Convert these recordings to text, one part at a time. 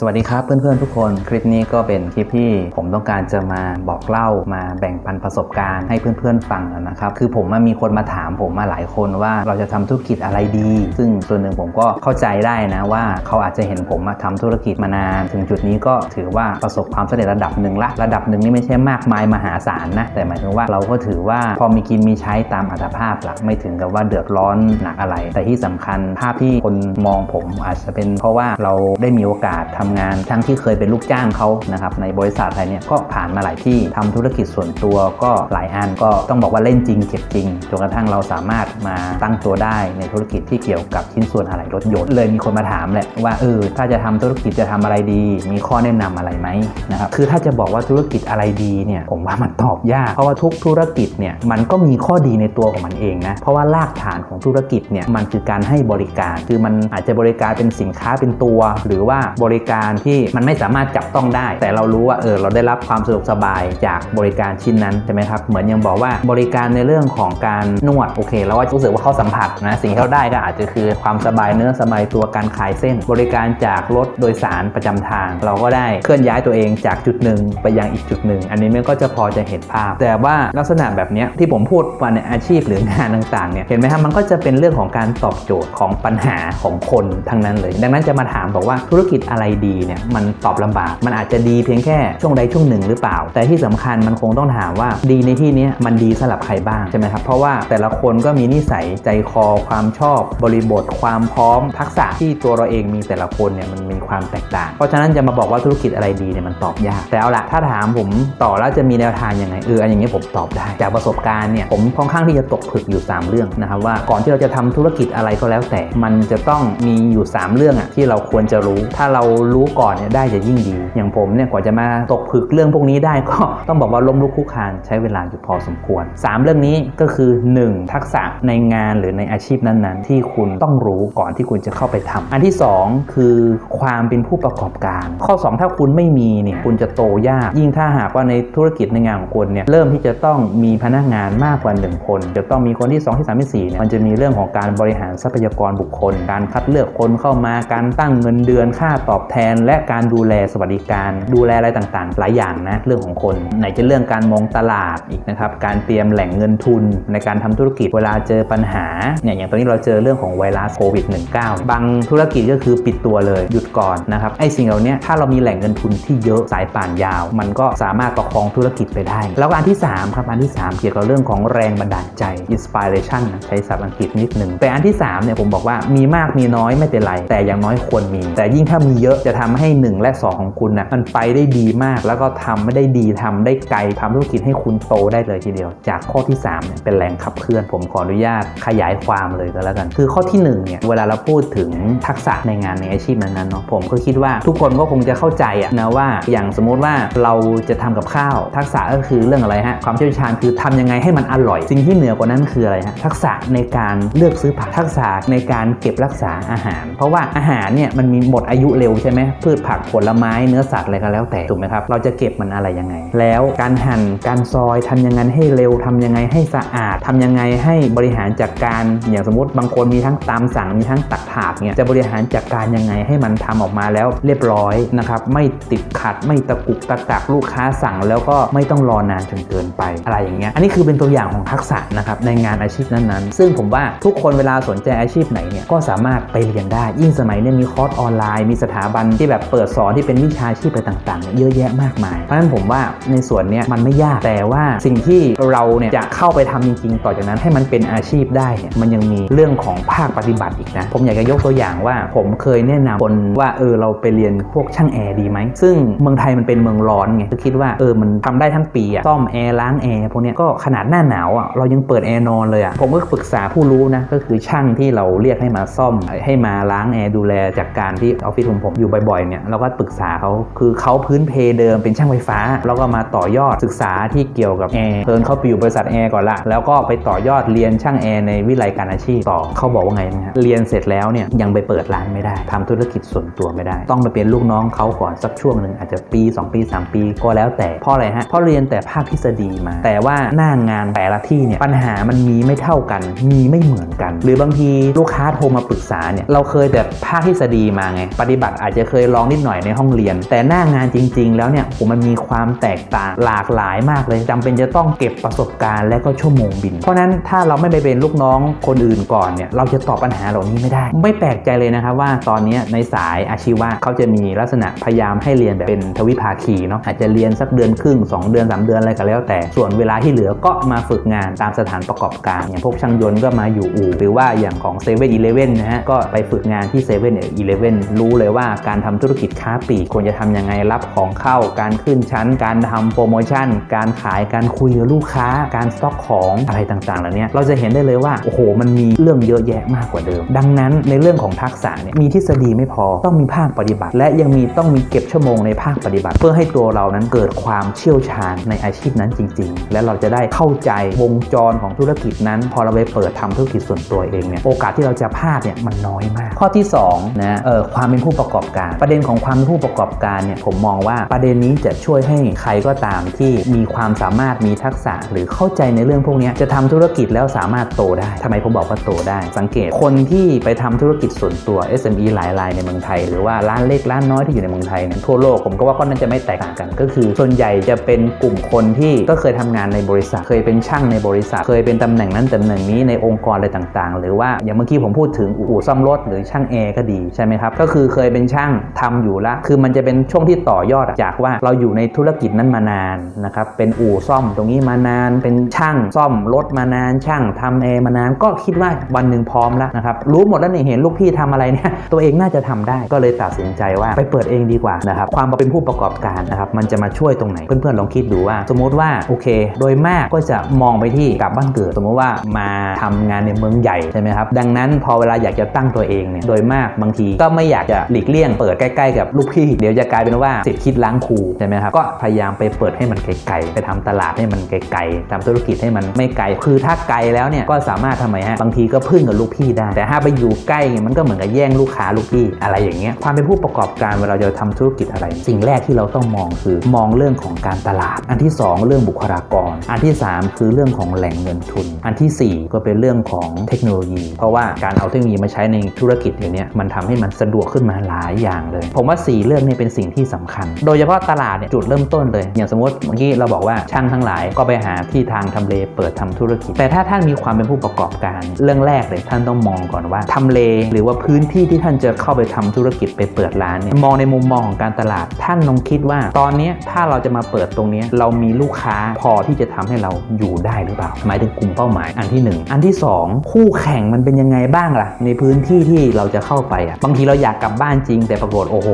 สวัสดีครับเพื่อนๆทุกคนคลิปนี้ก็เป็นคลิปที่ผมต้องการจะมาบอกเล่ามาแบ่งปันประสบการณ์ให้เพื่อนๆฟังนะครับคือผมม,มีคนมาถามผมมาหลายคนว่าเราจะทำธุรกิจอะไรดี ซึ่งส่วนหนึ่งผมก็เข้าใจได้นะว่าเขาอาจจะเห็นผมมาทำธุรกิจมานาน ถึงจุดนี้ก็ถือว่าประสบความสำเร็จระดับหนึ่งละระดับหนึ่งนี่ไม่ใช่มากมายมหาศาลนะแต่หมายถึงว่าเราก็ถือว่าพอมีกินมีใช้ตามอัตภาพละไม่ถึงกับว่าเดือดร้อนหนักอะไร แต่ที่สำคัญภาพที่คนมองผมอาจจะเป็นเพราะว่าเราได้มีโอกาสทำงาน ทั้งที่เคยเป็นลูกจ้างเขานะครับในบริษัทอะไรเนี่ยก็ผ่านมาหลายที่ทำธุรกิจส่วนตัวก็หลายอันก็ต้องบอกว่าเล่นจริงเจ็บจริงจนกระทั่งเราสามารถมาตั้งตัวได้ในธุรกิจที่เกี่ยวกับชิ้นส่วนอะไหล่รถยนต์เลยมีคนมาถามแหละว่าเออถ้าจะทำธุรกิจจะทำอะไรดี มีข้อแนะนำอะไรไหมนะครับคือถ้าจะบอกว่าธุรกิจอะไรดีเนี่ยผมว่ามันตอบยากเพราะว่าทุกธุรกิจเนี่ยมันก็มีข้อดีในตัวของมันเองนะเพราะว่ารากฐานของธุรกิจเนี่ยมันคือการให้บริการ คือมันอาจจะบริการเป็นสินค้าเป็นตัว หรือว่าบริการที่มันไม่สามารถจับต้องได้ แต่เรารู้ว่าเออเราได้รับความสะดวกสบายจากบริการชิ้นนั้นใช่ไหมครับเหมือนยังบอกว่าบริการในเรื่องของการนวดโอเคเราก็รู้สึกว่าเขาสัมผัสนะสิ่งที่เขาได้ก็อาจจะคือความสบายเนื้อสบายตัวการคลายเส้น บริการจากรถโดยสารประจำทาง เราก็ได้เคลื่อนย้ายตัวเองจากจุดหนึ่งไปยังอีกจุดหนึ่งอันนี้มันก็จะพอจะเห็นภาพ แต่ว่าลักษณะแบบนี้ที่ผมพูดว่าในอาชีพหรืองานต่างๆเนี่ยเห็นไหมครับมันก็จะเป็นเรื่องของการตอบโจทย์ของปัญหาของคนทั้งนั้นเลย ดังนั้นจะมาถามบอกว่าธุรกิจอะไรดีเนี่ยมันตอบลำบาก มันอาจจะดีเพียงแค่ช่วงใดช่วงหนึ่งหรือเปล่า แต่ที่สำคัญมันคงต้องถามว่าดีในที่นี้มันดีสำหรับใครบ้างใช่ไหมครับ เพราะว่าแต่ละคนก็มีนิสัยใจคอความชอบ บริบท ความพร้อม ทักษะที่ตัวเราเองมีแต่ละคนเนี่ยมันมีความแตกต่าง เพราะฉะนั้นจะมาบอกว่าธุรกิจอะไรดีเนี่ยมันตอบยาก แต่เอาละถ้าถามผมต่อแล้วจะมีแนวทางยังไงเอออันอย่างนี้ผมตอบได้ จากประสบการณ์เนี่ยผมค่อนข้างที่จะตกผลึกอยู่ 3 เรื่องนะครับว่าก่อนที่เราจะทำธุรกิจอะไรก็แล้วแต่ มันจะต้องมีอยู่ 3 เรื่องอะที่เราควรจะรู้ ถ้าเรารูู้ก่อนเนี่ยได้จะยิ่งดี อย่างผมเนี่ยกว่าจะมาตกผึกเรื่องพวกนี้ได้ก็ต้องบอกว่าล้มลุกคุกคานใช้เวลาอยู่พอสมควร 3 เรื่องนี้ก็คือ 1. ทักษะในงานหรือในอาชีพนั้นๆ ที่คุณต้องรู้ก่อนที่คุณจะเข้าไปทำอันที่ 2 คือความเป็นผู้ประกอบการ ข้อ 2 ถ้าคุณไม่มีเนี่ยคุณจะโตยาก ยิ่งถ้าหากว่าในธุรกิจในงานของคุณเนี่ยเริ่มที่จะต้องมีพนักงานมากกว่า 1 คน จะต้องมีคนที่ 2 ที่ 3 ที่4เนี่ยมันจะมีเรื่องของการบริหารทรัพยากรบุคคล การคัดเลือกคนเข้ามาการตั้งเงินเดือนค่าตอบแทนและการดูแลสวัสดิการดูแลอะไรต่างๆ หลายอย่างนะเรื่องของคนไหนจะเรื่องการมองตลาดอีกนะครับการเตรียมแหล่งเงินทุนในการทำธุรกิจเวลาเจอปัญหาเนี่ยอย่างตอนนี้เราเจอเรื่องของไวรัสโควิด -19 บางธุรกิจก็คือปิดตัวเลยหยุดก่อนนะครับไอ้สิ่งเหล่านี้ถ้าเรามีแหล่งเงินทุนที่เยอะสายป่านยาว มันก็สามารถประคองธุรกิจไปได้ แล้วอันที่3ครับอันที่ 3 เกี่ยวกับเรื่องของแรงบันดาลใจ inspiration นะใช้ศัพท์อังกฤษนิดหนึ่งแต่อันที่3เนี่ยผมบอกว่ามีมากมีน้อยไม่เป็นไร แต่อย่างน้อยควรมี แต่ยิ่งถ้ามีเยอะจะทำให้ 1 และ 2 ของคุณนะมันไปได้ดีมาก แล้วก็ทำไม่ได้ดีทำได้ไกลทำธุรกิจให้คุณโตได้เลยทีเดียว จากข้อที่3เนี่ยเป็นแรงขับเคลื่อนผมขออนุญาตขยายความเลยก็แล้วกัน คือข้อที่1เนี่ยเวลาเราพูดถึงทักษะในงานในอาชีพนั้นๆเนาะผมก็คิดว่าทุกคนก็คงจะเข้าใจอะนะว่าอย่างสมมุติว่าเราจะทำกับข้าว ทักษะก็คือเรื่องอะไรฮะความเชี่ยวชาญคือทำยังไงให้มันอร่อย สิ่งที่เหนือกว่านั้นคืออะไรฮะทักษะในการเลือกซื้อผักทักษะในการเก็บรักษาอาหาร เพราะว่าอาหารเนี่ยมันมีหมดอายุเร็วใช่ไหมพืชผักผลไม้เนื้อสัตว์อะไรก็แล้วแต่ถูกไหมครับ เราจะเก็บมันอะไรยังไง แล้วการหั่นการซอยทำยังไงให้เร็วทำยังไงให้สะอาดทำยังไงให้บริหารจัดการอย่างสมมติบางคนมีทั้งตามสั่งมีทั้งตักถาดเนี่ยจะบริหารจัดการยังไงให้มันทำออกมาแล้วเรียบร้อยนะครับไม่ติดขัดไม่ตะกุกตะกักลูกค้าสั่ง แล้วก็ไม่ต้องรอนานจนเกินไปอะไรอย่างเงี้ยอันนี้คือเป็นตัวอย่างของทักษะนะครับในงานอาชีพนั้นๆ ซึ่งผมว่าทุกคนเวลาสนใจอาชีพไหนเนี่ยก็สามารถไปเรียนได้ ยิ่งสมัยเนี้มีคอร์สออนไลน์ มีสถาบันที่แบบเปิดสอนที่เป็นวิชาชีพไปต่างๆ เยอะแยะมากมาย เพราะฉะนั้นผมว่าในส่วนนี้มันไม่ยากแต่ว่าสิ่งที่เราเนี่ยจะเข้าไปทำจริง ๆ ต่อจากนั้นให้มันเป็นอาชีพได้เนี่ยมันยังมีเรื่องของภาคปฏิบัติอีกนะ ผมอยากจะยกตัวอย่างว่า ผมเคยแนะนำคนว่าเออเราไปเรียนพวกช่างแอร์ดีไหมซึ่งเมืองไทยมันเป็นเมืองร้อนไงก็คิดว่าเออมันทำได้ทั้งปีอะซ่อมแอร์ล้างแอร์พวกเนี้ยก็ขนาดหน้าหนาวอะเรายังเปิดแอร์นอนเลยอะผมก็ปรึกษาผู้รู้นะก็คือช่างที่เราเรียกให้มาซ่อมให้มาล้างแอร์ดูแลจากการที่ออฟฟิศของผมอยู่บ่อยๆเนี่ยเราก็ปรึกษาเขาคือเขาพื้นเพเดิมเป็นช่างไฟฟ้า แล้วก็มาต่อยอดศึกษาที่เกี่ยวกับแอร์เพิ่นเขาไปอยู่บริษัทแอร์ก่อนละแล้วก็ไปต่อยอดเรียนช่างแอร์ในวิไลการอาชีพต่อเขาบอกว่าไงนะฮะเรียนเสร็จแล้วเนี่ยยังไปเปิดร้านไม่ได้ทำธุรกิจส่วนตัวไม่ได้ ต้องไปเป็นลูกน้องเขาก่อนสักช่วงหนึ่งอาจจะปี 2 ปี 3 ปีก็แล้วแต่เพราะอะไรฮะเพราะเรียนแต่ภาคทฤษฎีมา แต่ว่าหน้างานแต่ละที่เนี่ยปัญหามันมีไม่เท่ากัน มีไม่เหมือนกัน หรือบางทีลูกค้าโทรมาปรึกษาเนี่ยเราเคยแต่ภาคทฤษฎีมาไง ปฏิบัติอาจจะเคยลองนิดหน่อยในห้องเรียน แต่หน้างานจริง ๆ แล้วเนี่ยผมมันมีความแตกต่างหลากหลายมากเลยจำเป็นจะต้องเก็บประสบการณ์และก็ชั่วโมงบิน เพราะฉะนั้นถ้าเราไม่ไปเป็นลูกน้องคนอื่นก่อนเนี่ยเราจะตอบปัญหาเหล่านี้ไม่ได้ ไม่แปลกใจเลยนะครับว่าตอนนี้ในสายอาชีวะเขาจะมีลักษณะพยายามให้เรียนแบบเป็นทวิภาคีเนาะอาจจะเรียนสักเดือนครึ่ง 2 เดือน 3 เดือนอะไรก็แล้ว แต่ส่วนเวลาที่เหลือก็มาฝึกงานตามสถานประกอบการ อย่างพวกช่างยนต์ก็มาอยู่อู่หรือว่าอย่างของ7 e เ e ่ e อนะฮะก็ไปฝึกงานที่7 e เ e ่ e อรู้เลยว่าการการทำธุรกิจค้าปลีกควรจะทำยังไงรับของเข้า การขึ้นชั้น การทำโปรโมชั่น การขายการคุยกับลูกค้า การสต็อกของอะไรต่างๆเหล่านี้เราจะเห็นได้เลยว่าโอ้โหมันมีเรื่องเยอะแยะมากกว่าเดิม ดังนั้นในเรื่องของทักษะเนี่ยมีทฤษฎีไม่พอต้องมีภาคปฏิบัติ และยังมีต้องมีเก็บชั่วโมงในภาคปฏิบัติ เพื่อให้ตัวเรานั้นเกิดความเชี่ยวชาญในอาชีพนั้นจริง ๆ และเราจะได้เข้าใจวงจรของธุรกิจนั้น พอเราไปเปิดทำธุรกิจส่วนตัวเองเนี่ยโอกาสที่เราจะพลาดเนี่ยมันน้อยมาก ข้อที่2นะเอ่อความเป็นผู้ประกอบการประเด็นของความเป็นผู้ประกอบการเนี่ยผมมองว่าประเด็นนี้จะช่วยให้ใครก็ตามที่มีความสามารถมีทักษะหรือเข้าใจในเรื่องพวกนี้จะทำธุรกิจแล้วสามารถโตได้ทำไมผมบอกว่าโตได้ สังเกตคนที่ไปทำธุรกิจส่วนตัว SME หลายรายในเมืองไทย หรือว่าร้านเล็กร้านน้อยที่อยู่ในเมืองไทยเนี่ยทั่วโลกผมก็ว่าก็น่าจะไม่แตกต่างกัน ก็คือส่วนใหญ่จะเป็นกลุ่มคนที่ก็เคยทำงานในบริษัท เคยเป็นช่างในบริษัท เคยเป็นตำแหน่งนั้นตำแหน่งนี้ในองค์กรอะไรต่างๆ หรือว่าอย่างเมื่อกี้ผมพูดถึงอู่ซ่อมรถหรือช่างแอร์ก็ดีใช่ไหมครับก็คือเคยเป็นช่างทำอยู่ละคือมันจะเป็นช่วงที่ต่อยอดจากว่าเราอยู่ในธุรกิจนั้นมานานนะครับเป็นอู่ซ่อมตรงนี้มานาน เป็นช่างซ่อมรถมานาน ช่างทำแอร์มานานก็คิดว่าวันหนึ่งพร้อมแล้วนะครับรู้หมดแล้วนี่เห็นลูกพี่ทำอะไรเนี่ยตัวเองน่าจะทำได้ก็เลยตัดสินใจว่าไปเปิดเองดีกว่านะครับความเป็นผู้ประกอบการนะครับมันจะมาช่วยตรงไหน เพื่อนๆลองคิดดูว่า สมมติว่าโอเค โดยมากก็จะมองไปที่กลับบ้านเกิด สมมติว่ามาทำงานในเมืองใหญ่ใช่ไหมครับดังนั้นพอเวลาอยากจะตั้งตัวเองเนี่ยโดยมากบางทีก็ไม่อยากจะหลีกเลี่ยงเปิดิดใกล้ๆกับลูกพี่ เดี๋ยวจะกลายเป็นว่าสิทธิ์คิดล้างครูใช่ไหมครับก็พยายามไปเปิดให้มันไกลๆไปทำตลาดให้มันไกลๆทำธุรกิจให้มันไม่ไกล คือถ้าไกลแล้วเนี่ยก็สามารถทำไมฮะบางทีก็พึ่งกับลูกพี่ได้ แต่ถ้าไปอยู่ใกล้เนี่ยมันก็เหมือนกับแย่งลูกค้าลูกพี่อะไรอย่างเงี้ยความเป็นผู้ประกอบการเวลาเราจะทำธุรกิจอะไร สิ่งแรกที่เราต้องมองคือมองเรื่องของการตลาด อันที่ 2 เรื่องบุคลากร อันที่ 3 คือเรื่องของแหล่งเงินทุน อันทีสี่4 ก็เป็นเรื่องของเทคโนโลยี เพราะว่าการเอาเทคโนโลยีมาใช้ในธุรกิจเดี๋ยวนี้มันทำให้มันสะดวกขึ้นมาหลายอย่างเลย ผมว่า 4 เรื่องนี้เป็นสิ่งที่สำคัญ โดยเฉพาะตลาดเนี่ยจุดเริ่มต้นเลย อย่างสมมติเมื่อกี้เราบอกว่าช่างทั้งหลายก็ไปหาที่ทางทำเลเปิดทำธุรกิจ แต่ถ้าท่านมีความเป็นผู้ประกอบการ เรื่องแรกเลยท่านต้องมองก่อนว่าทำเล หรือว่าพื้นที่ที่ท่านจะเข้าไปทำธุรกิจไปเปิดร้านเนี่ยมองในมุมมองของการตลาด ท่านลองคิดว่า ตอนนี้ถ้าเราจะมาเปิดตรงนี้เรามีลูกค้าพอที่จะทำให้เราอยู่ได้หรือเปล่า หมายถึงกลุ่มเป้าหมายอันที่ 1 อันที่ 2 คู่แข่งมันเป็นยังไงบ้างล่ะ ในพื้นที่ที่เราจะเข้าไปอะบางทีเราอยากกลับบ้านจริงแต่ปรากฏโอ้โห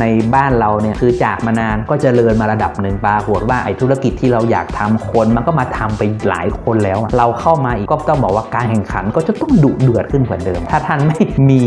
ในบ้านเราเนี่ยคือจากมานานก็จเจริญมาระดับหนึ่งปรากฏว่าไอ้ธุรกิจที่เราอยากทำคนมันก็มาทำไปหลายคนแล้ว เราเข้ามาอีกก็ต้องบอกว่าการแข่งขันก็จะต้องดุเดือดขึ้นกว่าเดิม ถ้าท่านไม่มี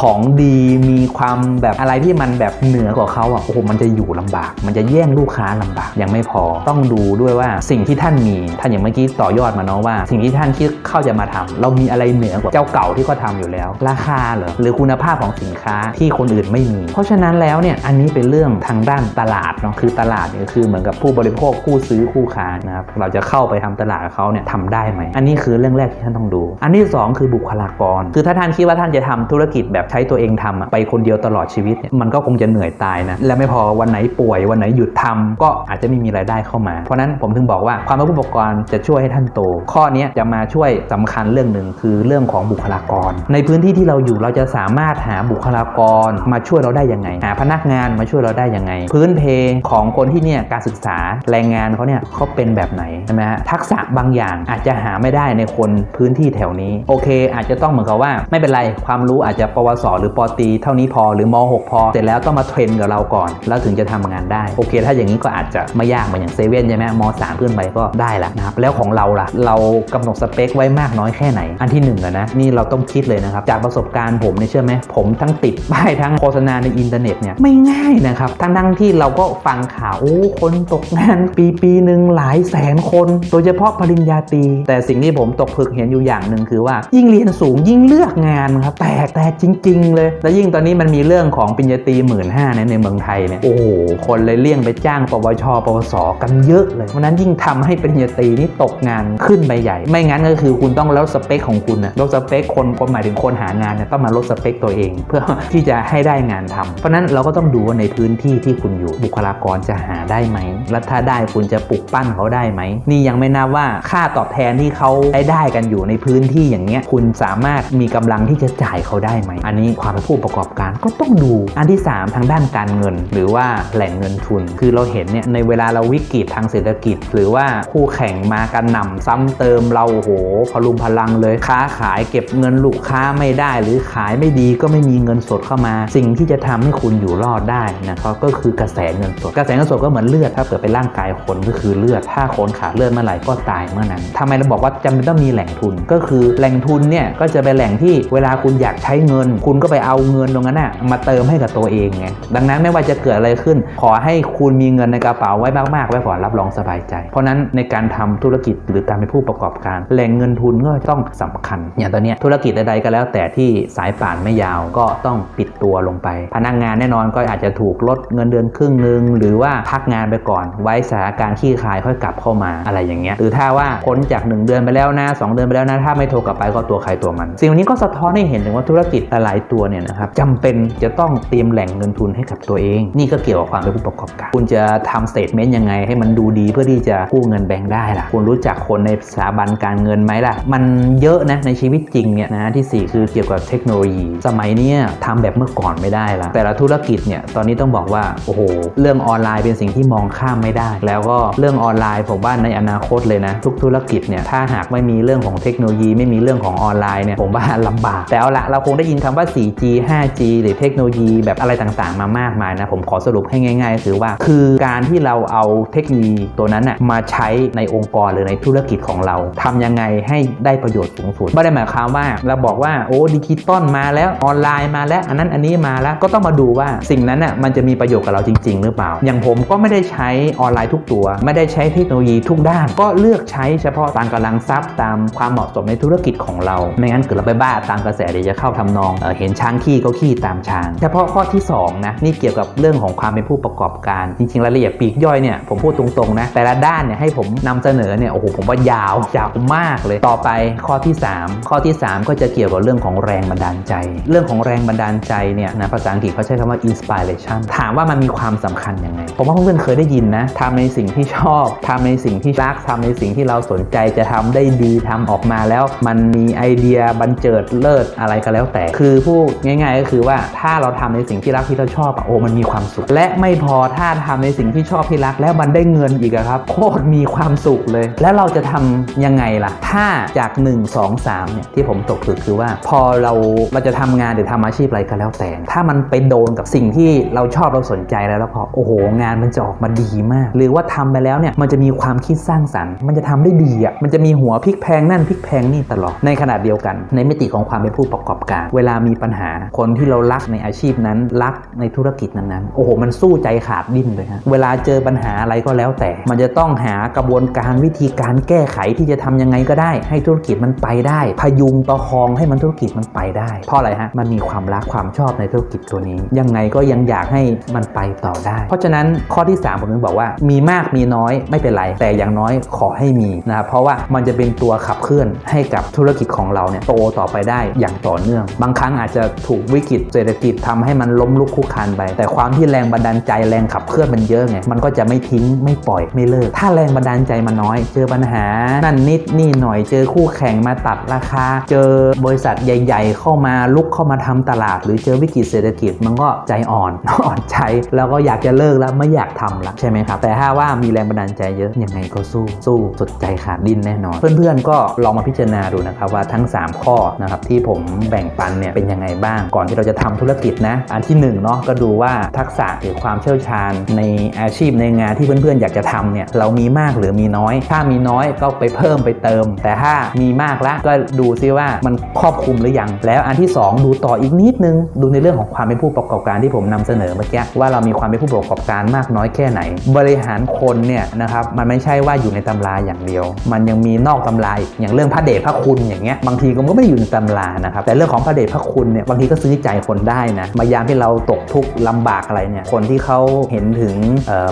ของดีมีความแบบอะไรที่มันแบบเหนือกว่าเขาอะโอ้โหมันจะอยู่ลำบาก มันจะแย่งลูกค้าลำบากยังไม่พอต้องดูด้วยว่าสิ่งที่ท่านมีท่านอย่างเมื่อกี้ต่อยอดมาเนาะว่า สิ่งที่ท่านคิดเข้าจะมาทำเรามีอะไรเหนือกว่าเจ้าเก่าที่เขาทาอยู่แล้ว ราคาเหรอหรือคุณภาพของสินค้าที่คนอื่นไม่มี เพราะฉะนั้นแล้วเนี่ยอันนี้เป็นเรื่องทางด้านตลาดเนาะคือตลาดเนี่ยคือเหมือนกับผู้บริโภคผู้ซื้อคู่ค้านะครับเราจะเข้าไปทำตลาดกับเขาเนี่ยทำได้ไหมอันนี้คือเรื่องแรกที่ท่านต้องดู อันที่สองคือบุคลากร คือถ้าท่านคิดว่าท่านจะทำธุรกิจแบบใช้ตัวเองทำไปคนเดียวตลอดชีวิตเนี่ยมันก็คงจะเหนื่อยตายนะและไม่พอวันไหนป่วยวันไหนหยุดทำก็อาจจะไม่มีรายได้เข้ามา เพราะนั้นผมถึงบอกว่าความเป็นผู้ประกอบการจะช่วยให้ท่านโต ข้อนี้จะมาช่วยสำคัญเรื่องหนึ่งคือเรื่องของบุคลากร ในพื้นที่ที่เราอยู่เราจะสามารถหาบุคลากรมาช่วยเราได้ยังไงหาพนักงานมาช่วยเราได้ยังไง พื้นเพของคนที่เนี่ยการศึกษาแรงงานเขาเนี่ยเขาเป็นแบบไหนใช่ไหมฮะทักษะบางอย่างอาจจะหาไม่ได้ในคนพื้นที่แถวนี้ โอเค อาจจะต้องเหมือนกับว่า ไม่เป็นไรความรู้อาจจะปวสหรือปอตีเท่านี้พอหรือม .6 พอเสร็จแล้วต้องมาเทรนกับเราก่อน แล้วถึงจะทำงานได้โอเค ถ้าอย่างนี้ก็อาจจะไม่ยากเหมือนอย่างเซเว่นใช่ไหมมสามขึ้นไปก็ได้ละนะครับแล้วของเราล่ะ เรากำหนดสเปคไว้มากน้อยแค่ไหน อันที่หนึ่งนะนี่เราต้องคิดเลยนะครับจากประสบการณ์ผมเนี่ยเชื่อไหมผมทั้งติดป้ายทั้งโฆษณาในอินเทอร์เน็ตเนี่ยไม่ง่ายนะครับ ทั้งทั้งที่เราก็ฟังข่าวโอ้คนตกงานปีปีหนึ่งหลายแสนคน โดยเฉพาะปริญญาตรีแต่สิ่งที่ผมตกผึกเห็นอยู่อย่างหนึ่งคือว่า ยิ่งเรียนสูงยิ่งเลือกงานครับแปลกแต่จริง ๆ เลย แล้วยิ่งตอนนี้มันมีเรื่องของปริญญาตรีหมื่นห้าในเมืองไทยเนี่ยโอ้โหคนเลยเลี่ยงไปจ้างปวช ปวสกันเยอะเลยเพราะนั้นยิ่งทำให้ปริญญาตรีนี่ตกงานขึ้นไปใหญ่ ไม่งั้นก็คือคุณต้องลดสเปคของคุณนะลดสเปคคนคนหมายถึงคนหางานเนี่ยต้องมาลดสเปคตัวเอง เพื่อที่จะให้ได้งานทำเพราะนั้นเราก็ต้องดูว่าในพื้นที่ที่คุณอยู่บุคลากรจะหาได้ไหม และถ้าได้คุณจะปลุกปั้นเขาได้ไหม นี่ยังไม่นับว่าค่าตอบแทนที่เขาได้ได้กันอยู่ในพื้นที่อย่างเงี้ยคุณสามารถมีกำลังที่จะจ่ายเขาได้ไหม อันนี้ความเป็นผู้ประกอบการก็ต้องดู อันที่ 3 ทางด้านการเงิน หรือว่าแหล่งเงินทุน คือเราเห็นเนี่ยในเวลาเราวิกฤตทางเศรษฐกิจ หรือว่าคู่แข่งมากันน่ำซ้ำเติมเราโอ้โหพลุงพลังเลยค้าขายเก็บเงินลูกค้าไม่ได้ หรือขายไม่ดีก็ไม่มีเงินสดเข้ามาสิ่งที่จะทำให้คุณอยู่รอดได้นะครับก็คือกระแสเงินสด กระแสเงินสดก็เหมือนเลือดถ้าเกิดเป็นร่างกายคนก็คือเลือด ถ้าคนขาดเลือดเมื่อไหร่ก็ตายเมื่อนั้นทำไมเราบอกว่าจำเป็นต้องมีแหล่งทุน ก็คือแหล่งทุนเนี่ยก็จะเป็นแหล่งที่เวลาคุณอยากใช้เงิน คุณก็ไปเอาเงินตรงนั้นน่ะมาเติมให้กับตัวเองไงดังนั้นไม่ว่าจะเกิดอะไรขึ้น ขอให้คุณมีเงินในกระเป๋าไว้มากๆไว้ก่อนรับรองสบายใจ เพราะนั้นในการทำธุรกิจหรือการเป็นผู้ประกอบการ แหล่งเงินทุนก็ต้องสำคัญ อย่างตอนนี้ธุรกิจใดๆก็แล้ว แต่ที่สายป่านไม่ยาวก็ต้องปิดตัวลงไป พนักงานแน่นอนก็อาจจะถูกลดเงินเดือนครึ่งหนึ่งหรือว่าพักงานไปก่อน ไว้สถานการณ์ขี้คายค่อยกลับเข้ามาอะไรอย่างเงี้ยหรือถ้าว่าพ้นจาก 1 เดือนไปแล้วนะสองเดือนไปแล้วนะถ้าไม่โทรกลับไปก็ตัวใครตัวมัน สิ่งนี้ก็สะท้อนให้เห็นถึงว่าธุรกิจหลายตัวเนี่ยนะครับจำเป็นจะต้องเตรียมแหล่งเงินทุนให้กับตัวเอง นี่ก็เกี่ยวกับความเป็นผู้ประกอบการคุณจะทำสเตทเมนต์ยังไงให้มันดูดีเพื่อที่จะกู้เงินแบงค์ได้ล่ะคุณรู้จักคนในสถาบันการเงินไหมล่ะ มันเยอะนะในชีวิตจริงเนี่ยนะที่สี่คือเกี่ยวกับเทคโนโลยี สมัยนี้ทำแบบเมื่อก่อนไม่ได้ละแต่ละธุรกิจเนี่ยตอนนี้ต้องบอกว่าโอ้โหเรื่องออนไลน์เป็นสิ่งที่มองข้ามไม่ได้ แล้วก็เรื่องออนไลน์ผมว่าในอนาคตเลยนะ ทุกธุรกิจเนี่ยถ้าหากไม่มีเรื่องของเทคโนโลยีไม่มีเรื่องของออนไลน์เนี่ยผมว่าลำบาก แต่เอาละเราคงได้ยินคำว่า 4G 5G หรือเทคโนโลยีแบบอะไรต่างๆ มามากมายนะผมขอสรุปให้ง่ายๆคือว่า คือการที่เราเอาเทคโนโลยีตัวนั้นน่ะมาใช้ในองค์กรหรือในธุรกิจของเราทำยังไงให้ได้ประโยชน์สูงสุดไม่ได้หมายความว่าเราบอกว่าโอ้ดิจิตอลมาแล้วออนไลน์มาแล้วอันนั้นอันนี้มาแล้วก็ต้องมาดูว่าสิ่งนั้นน่ะมันจะมีประโยชน์กับเราจริง ๆ หรือเปล่า อย่างผมก็ไม่ได้ใช้ออนไลน์ทุกตัว ไม่ได้ใช้เทคโนโลยีทุกด้าน ก็เลือกใช้เฉพาะตามกำลังทรัพย์ตามความเหมาะสมในธุรกิจของเรา ไม่งั้นเกิดเราไปบ้าตามกระแสเดี๋ยวจะเข้าทำนองเอเห็นช้างขี้ก็ขี้ตามช้าง เฉพาะข้อที่สองนะนี่เกี่ยวกับเรื่องของความเป็นผู้ประกอบการ จริงๆรายละเอียดปีกย่อยเนี่ยผมพูดตรงๆนะแต่ละด้านเนี่ยให้ผมนำเสนอเนี่ยโอ้โหผมว่ายาวยาวมากเลยต่อไปข้อที่ 3 ข้อที่ 3 ก็จะเกี่ยวกับเรื่องของแรงบันดาลใจ เรื่องของแรงบันดาลใจเนี่ยนะภาษาอังกฤษเขาใช้คำว่า inspiration ถามว่ามันมีความสำคัญยังไง ผมว่าเพื่อนๆเคยได้ยินนะทำในสิ่งที่ชอบทำในสิ่งที่รักทำในสิ่งที่เราสนใจจะทำได้ดีทำออกมาแล้วมันมีไอเดียบันเจิดเลิศอะไรก็แล้วแต่ คือพูดง่ายๆ ก็คือว่าถ้าเราทำในสิ่งที่รักที่เราชอบอะโอ้มันมีความสุข และไม่พอถ้าทำในสิ่งที่ชอบที่รัก แล้วมันได้เงินอีกครับโคตรมีความสุขเลย แล้วเราจะทำยังไงล่ะ ถ้าจาก 1 2 3เนี่ยที่ผมตกผลึกคือว่าพอเราเราจะทำงานหรือทำอาชีพอะไรก็แล้วแต่ถ้ามันไปโดนกับสิ่งที่เราชอบเราสนใจแล้วแล้วพอโอ้โห งานมันจะออกมาดีมาก หรือว่าทำไปแล้วเนี่ยมันจะมีความคิดสร้างสรรค์ มันจะทำได้ดีอะมันจะมีหัวพลิกแพงนั่นพลิกแพงนี่ตลอดในขณะเดียวกัน ในมิติของความเป็นผู้ประกอบการ เวลามีปัญหาคนที่เรารักในอาชีพนั้น รักในธุรกิจนั้นๆโอ้โห มันสู้ใจขาดดิ้นเลยฮะเวลาเจอปัญหาอะไรก็แล้วแต่ มันจะต้องหากระบวนการวิธีการแก้ไขที่จะทำยังไงก็ได้ ให้ธุรกิจมันไปได้ พยุงประคองให้มันธุรกิจมันไปได้ เพราะอะไรฮะมันมีความรักความชอบในธุรกิจตัวนี้ ยังไงก็ยังอยากให้มันไปต่อได้ เพราะฉะนั้นข้อที่ 3 ผมถึงบอกว่า มีมากมีน้อยไม่เป็นไร แต่อย่างน้อยขอให้มีนะครับเพราะว่ามันจะเป็นตัวขับเคลื่อนให้กับธุรกิจของเราเนี่ยโตต่อไปได้อย่างต่อเนื่อง บางครั้งอาจจะถูกวิกฤตเศรษฐกิจทำให้มันล้มลุกคลุกคลานไป แต่ความที่แรงบันดาลใจแรงขับเคลื่อนมันเยอะไงมันก็จะไม่ทิ้งไม่ปล่อยไม่เลิก ถ้าแรงบันดาลใจมันน้อย เจอปัญหา นั่นนิดนี่หน่อยเจอคู่แข่งมาตัดราคา เจอบริษัทใหญ่ ๆ เข้ามาลุกเข้ามาทำตลาด หรือเจอวิกฤตเศรษฐกิจมันก็ใจอ่อนอ่อนใจแล้วก็อยากจะเลิกแล้วไม่อยากทำละใช่ไหมครับแต่ถ้าว่ามีแรงบันดาลใจเยอะยังไงก็สู้สู้สุดใจขาดดิ้นแน่นอน เพื่อนๆก็ลองมาพิจารณาดูนะครับว่าทั้ง 3 ข้อนะครับที่ผมแบ่งปันเนี่ยเป็นยังไงบ้างก่อนที่เราจะทำธุรกิจนะ อันที่1เนาะก็ดูว่าทักษะหรือความเชี่ยวชาญในอาชีพในงานที่เพื่อนๆอยากจะทำเนี่ยเรามีมากหรือมีน้อย ถ้ามีน้อยก็ไปเพิ่มไปเติม แต่ถ้ามีมากแล้วก็ดูซิว่ามันครอบคลุมหรือยัง แล้วอันที่ 2 ดูต่ออีกนิดนึงดูในเรื่องของความเป็นผู้ประกอบการที่ผมนำเสนอเมื่อกี้ว่าเรามีความเป็นผู้ประกอบการมากน้อยแค่ไหน บริหารคนเนี่ยนะครับมันไม่ใช่ว่าอยู่ในตำราอย่างเดียว มันยังมีนอกตำราอีกอย่างเรื่องพระเดชพระคุณอย่างเงี้ยบางทีก็ไม่ได้อยู่ในตำรานะครับแต่เรื่องของพระเดชพระคุณเนี่ยบางทีก็ซื้อใจคนได้นะมายามที่เราตกทุกข์ลำบากอะไรเนี่ยคนที่เขาเห็นถึง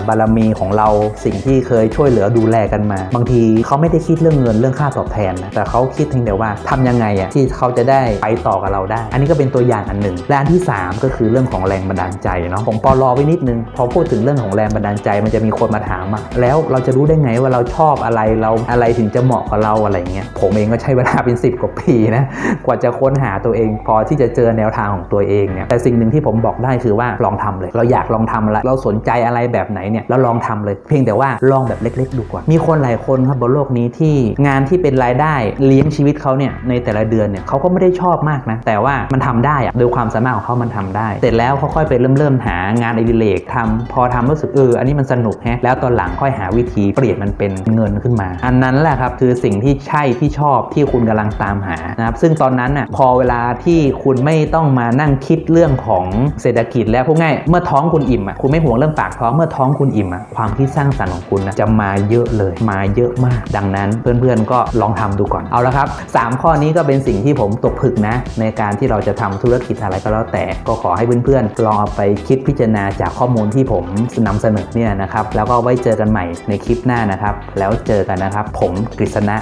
บารมีของเราสิ่งที่เคยช่วยเหลือดูแลกันมา บางทีเขาไม่ได้คิดเรื่องเงินเรื่องค่าตอบแทนนะแต่เขาคิดเพียงแต่ว่าทำยังไงอะที่เขาจะได้ไปต่อกับเราได้ อันนี้ก็เป็นตัวอย่างอันหนึ่งและอันที่3 ก็คือเรื่องของแรงบันดาลใจเนาะผมปอรอไว้นิดนึง พอพูดถึงเรื่องของแรงบันดาลใจ มันจะมีคนมาถามอะแล้วเราจะรู้ได้ไงว่าเราชอบอะไรเราอะไรถึงจะเหมาะกับเราอะไรเงี้ยผมเองก็ใช้เวลาเป็น 10 กว่าปีนะกว่าจะค้นหาตัวเอง พอที่จะเจอแนวทางของตัวเองเนี่ยแต่สิ่งหนึ่งที่ผมบอกได้คือว่าลองทำเลย เราอยากลองทำอะไรเราสนใจอะไรแบบไหนเนี่ยเราลองทำเลย เพียงแต่ว่าลองแบบเล็ก ๆ ดูก่อนมีคนหลายคนครับบนโลกนี้ที่งานที่เป็นรายได้เลี้ยงชีวิตเขาเนี่ยในแต่ละเดือนเนี่ยเขาก็ไม่ได้ชอบมากนะแต่ว่ามันทำได้อะโดยความสามารถของเขามันทำได้ เสร็จแล้วเขาค่อยไปเริ่มเริ่มหางานอดิเรกทำพอทำรู้สึกเอออันนี้มันสนุกแฮะแล้วตอนหลังค่อยหาวิธีเปลี่ยนมันเป็นเงินขึ้นมา อันนั้นแหละครับคือสิ่งที่ใช่ที่ชอบที่คุณกำลังตามหานะครับซึ่งตอนนั้นน่ะพอเวลาที่คุณไม่ต้องมานั่งคิดเรื่องของเศรษฐกิจแล้วพูดง่ายเมื่อท้องคุณอิ่มอะคุณไม่ห่วงเรื่องปากท้องเมื่อท้องคุณอิ่มอะความคิดสร้างสรรค์ของคุณนะจะมาเยอะเลยมาเยอะมาก ดังนั้นเพื่อนๆก็ลองทำดูก่อนเอาละครับสามข้อนี้ก็เป็นสิ่งที่ผมตกผึกนะในการที่เราจะทำธุรกิจอะไรก็แล้วแต่ก็ขอให้เพื่อนๆลองเอาไปคิดพิจารณาจากข้อมูลที่ผมนำเสนอเนี่ยนะครับ แล้วก็ไว้เจอกันใหม่ในคลิปหน้านะครับ แล้วเจอกันนะครับ ผมกฤษณะ